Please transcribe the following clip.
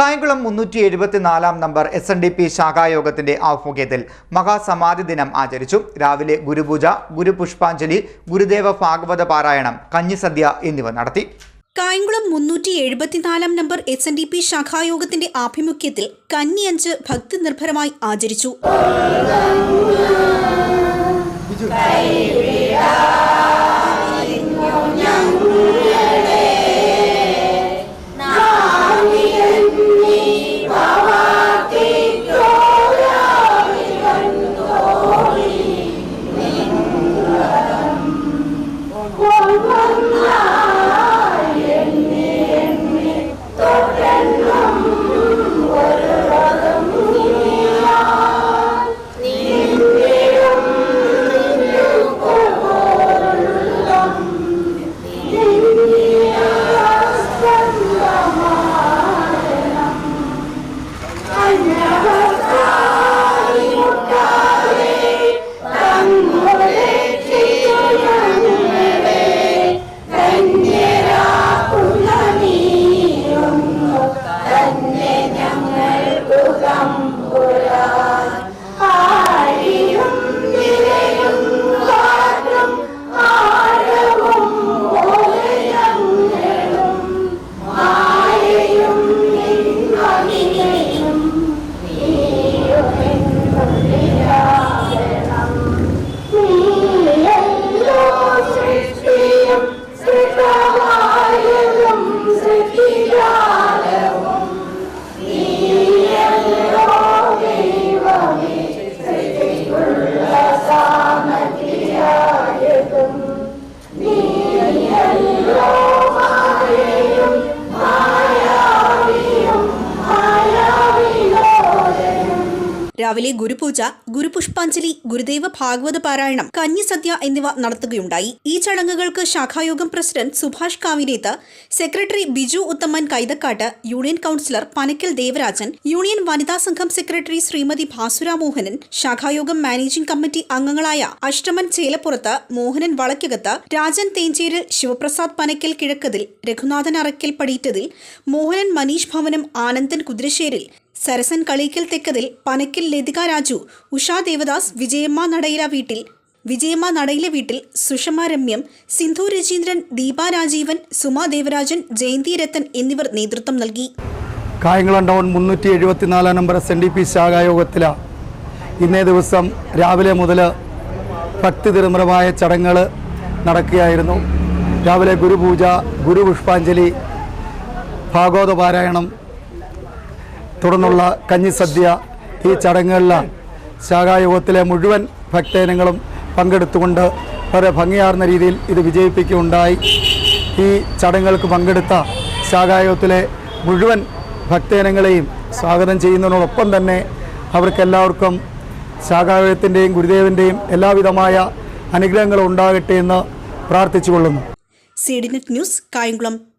കായംകുളം മുന്നൂറ്റി എഴുപത്തിനാലാം number S N D P ശാഖായോഗത്തിന്റെ ആഭിമുഖ്യത്തിൽ മഹാസമാധി ദിനം ആചരിച്ചു. രാവിലെ ഗുരുപൂജ ഗുരുപുഷ്പാഞ്ജലി ഗുരുദേവ ഭാഗവത പാരായണം കഞ്ഞിസദ്യ എന്നിവ നടത്തി. കായംകുളം മുന്നൂറ്റി എഴുപത്തിനാലാം number S N D P ശാഖായോഗത്തിന്റെ ആഭിമുഖ്യത്തിൽ കന്നിയഞ്ച് ഭക്തി നിർഭരമായി ആചരിച്ചു. രാവിലെ ഗുരുപൂജ ഗുരുപുഷ്പാഞ്ജലി ഗുരുദേവ ഭാഗവത പാരായണം കഞ്ഞിസദ്യ എന്നിവ നടത്തുകയുണ്ടായി. ഈ ചടങ്ങുകൾക്ക് ശാഖായോഗം president Subhash Kavineth secretary Biju Uthaman Kaithakkattu union councillor Panakkal Devarajan union വനിതാ സംഘം സെക്രട്ടറി ശ്രീമതി ഭാസുര മോഹനൻ ശാഖായോഗം മാനേജിംഗ് കമ്മിറ്റി അംഗങ്ങളായ അഷ്ടമൻ ചേലപ്പുറത്ത് മോഹനൻ വളക്കകത്ത് രാജൻ തേഞ്ചേരിൽ ശിവപ്രസാദ് പനക്കൽ കിഴക്കതിൽ രഘുനാഥൻ അറക്കൽ പടിയിറ്റതിൽ മോഹനൻ മനീഷ് ഭവനം ആനന്ദൻ കുതിരശ്ശേരിൽ സരസൻ കളീക്കൽ തെക്കതിൽ പനക്കിൽ ലതിക രാജു ഉഷാ ദേവദാസ് വിജയമ്മ നടയില വീട്ടിൽ വിജയമ്മ നടയില വീട്ടിൽ സുഷമ രമ്യം സിന്ധു രജീന്ദ്രൻ ദീപ രാജീവൻ സുമ ദേവരാജൻ ജയന്തി രത്തൻ എന്നിവർ നേതൃത്വം നൽകി. കായംകുളം മുന്നൂറ്റി എഴുപത്തിനാലാം number S N D P ശാഖായോഗത്തിൽ ഇന്നേ ദിവസം രാവിലെ മുതൽ ഭക്തി തിരുമരമായ ചടങ്ങുകൾ നടക്കുകയായിരുന്നു. രാവിലെ ഗുരുപൂജ ഗുരുപുഷ്പാഞ്ജലി ഭാഗവത പാരായണം തുടർന്നുള്ള കഞ്ഞിസദ്യ ഈ ചടങ്ങുകളിൽ ശാഖായോഗത്തിലെ മുഴുവൻ ഭക്തജനങ്ങളും പങ്കെടുത്തുകൊണ്ട് വളരെ ഭംഗിയാർന്ന രീതിയിൽ ഇത് വിജയിപ്പിക്കുകയുണ്ടായി. ഈ ചടങ്ങുകൾക്ക് പങ്കെടുത്ത ശാഖായോഗത്തിലെ മുഴുവൻ ഭക്തജനങ്ങളെയും സ്വാഗതം ചെയ്യുന്നതിനോടൊപ്പം തന്നെ അവർക്കെല്ലാവർക്കും ശാഖായോഗത്തിന്റെയും ഗുരുദേവന്റെയും എല്ലാവിധമായ അനുഗ്രഹങ്ങളും ഉണ്ടാകട്ടെ എന്ന് പ്രാർത്ഥിച്ചുകൊള്ളുന്നു. C D net news Kayamkulam.